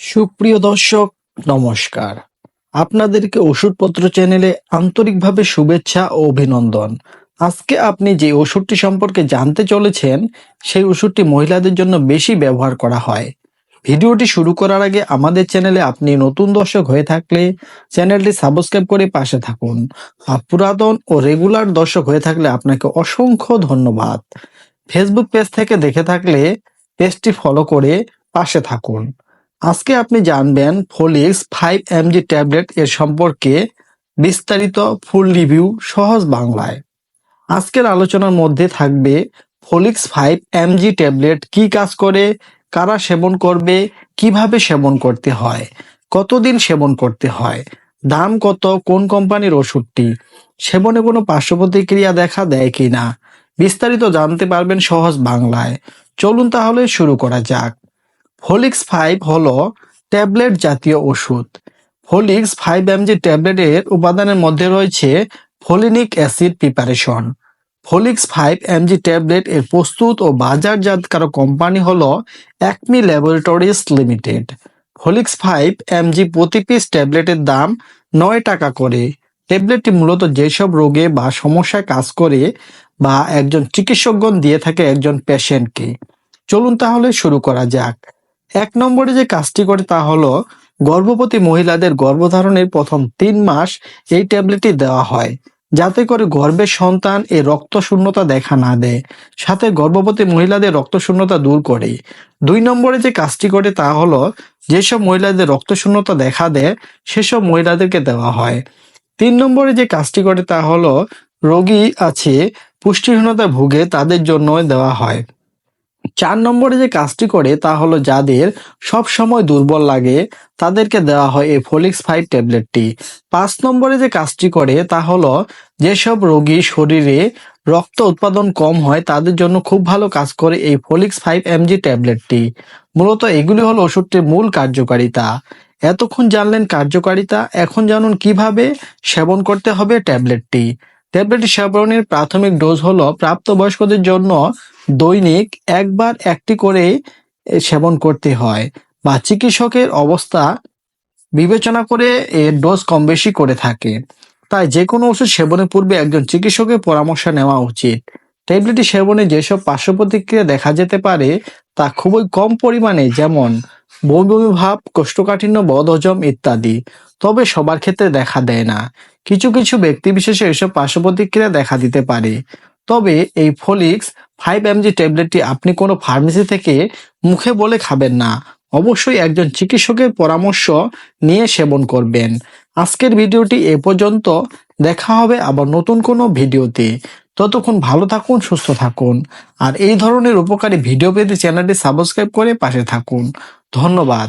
সুপ্রিয় দর্শক, নমস্কার। আপনাদেরকে ওষুধপত্র চ্যানেলে আন্তরিকভাবে শুভেচ্ছা ও অভিনন্দন। আজকে আপনি যে ওষুধটি সম্পর্কে জানতে চলেছেন, সেই ওষুধটি মহিলাদের জন্য বেশি ব্যবহার করা হয়। ভিডিওটি শুরু করার আগে আমাদের চ্যানেলে আপনি নতুন দর্শক হয়ে থাকলে চ্যানেলটি সাবস্ক্রাইব করে পাশে থাকুন। আর পুরাতন ও রেগুলার দর্শক হয়ে থাকলে আপনাকে অসংখ্য ধন্যবাদ। ফেসবুক পেজ থেকে দেখে থাকলে পেজটি ফলো করে পাশে থাকুন। আজকে আপনি জানবেন ফলিক্স ফাইভ এমজি ট্যাবলেট এর সম্পর্কে বিস্তারিত ফুল রিভিউ সহজ বাংলায়। আজকের আলোচনার মধ্যে থাকবে ফলিক্স ফাইভ এমজি ট্যাবলেট কি কাজ করে, কারা সেবন করবে, কীভাবে সেবন করতে হয়, কতদিন সেবন করতে হয়, দাম কত, কোন কোম্পানির ওষুধটি, সেবনে কোনো পার্শ্ব প্রতিক্রিয়া দেখা দেয় কি না বিস্তারিত জানতে পারবেন সহজ বাংলায়। চলুন তাহলে শুরু করা যাক। ফলিক্স ফাইভ হলো ট্যাবলেট জাতীয় ওষুধ। ফলিক্স ফাইভ এমজি ট্যাবলেটের উপাদানের মধ্যে রয়েছে folinic acid preparation. Folix five MG tablet এর প্রস্তুত ও বাজারজাতকারক কোম্পানি হলো Acme laboratories limited. Folix five MG প্রতি পিস ট্যাবলেটের দাম নয় টাকা করে। ট্যাবলেটটি মূলত যেসব রোগে বা সমস্যায় কাজ করে বা একজন চিকিৎসকগণ দিয়ে থাকে একজন পেশেন্টকে। চলুন তাহলে শুরু করা যাক। এক নম্বরে যে কাজটি করে তা হলো, গর্ভবতী মহিলাদের গর্ভধারণের প্রথম তিন মাস এই ট্যাবলেটটি দেওয়া হয়, যাতে করে গর্ভের সন্তান এ রক্ত শূন্যতা দেখা না দেয়, সাথে গর্ভবতী মহিলাদের রক্ত শূন্যতা দূর করে। দুই নম্বরে যে কাজটি করে তা হলো, যেসব মহিলাদের রক্ত শূন্যতা দেখা দেয়, সেসব মহিলাদেরকে দেওয়া হয়। তিন নম্বরে যে কাজটি করে তা হলো, রোগী আছে পুষ্টিহীনতা ভুগে তাদের জন্য দেওয়া হয়। চার নম্বরে যে কাজটি করে তা হলো যাদের সব সময় দুর্বল লাগে, তাদেরকে দেওয়া হয় এই ফলিক্স ফাইভ ট্যাবলেটটি। পাঁচ নম্বরে যে কাজটি করে তা হলো যেসব রোগী শরীরে রক্ত উৎপাদন কম হয়, তাদের জন্য খুব ভালো কাজ করে এই ফলিক্স ফাইভ এমজি ট্যাবলেটটি। মূলত এগুলি হলো ওষুধটির মূল কার্যকারিতা। এতক্ষণ জানলেন কার্যকারিতা, এখন জানুন কীভাবে সেবন করতে হবে ট্যাবলেটটি। ট্যাবলেটটি সেবনের প্রাথমিক ডোজ হলো প্রাপ্তবয়স্কদের জন্য দৈনিক একবার একটি করে সেবন করতে হয় বা চিকিৎসকের অবস্থা বিবেচনা করে এর ডোজ কম বেশি করে থাকে। তাই যে কোনো ওষুধ সেবনের পূর্বে একজন চিকিৎসকের পরামর্শ নেওয়া উচিত। ট্যাবলেটটি সেবনে যেসব পার্শ্ব প্রতিক্রিয়া দেখা যেতে পারে তা খুবই কম পরিমাণে, যেমন বমি ভাব কোষ্ঠকাঠিন্য বদহজম ইত্যাদি। তবে সবার ক্ষেত্রে দেখা দেয় না। কিছু কিছু ব্যক্তি বিশেষে এসব পার্শ্ব প্রতিক্রিয়া দেখা দিতে পারে। তবে এই ফলিক্স ফাইভ এমজি ট্যাবলেটটি আপনি কোনো ফার্মেসি থেকে মুখে বলে খাবেন না। অবশ্যই একজন চিকিৎসকের পরামর্শ নিয়ে সেবন করবেন। আজকের ভিডিওটি এ পর্যন্ত। দেখা হবে আবার নতুন কোনো ভিডিওতে। ততক্ষণ ভালো থাকুন, সুস্থ থাকুন। আর এই ধরনের উপকারী ভিডিও পেতে চ্যানেলটি সাবস্ক্রাইব করে পাশে থাকুন। ধন্যবাদ।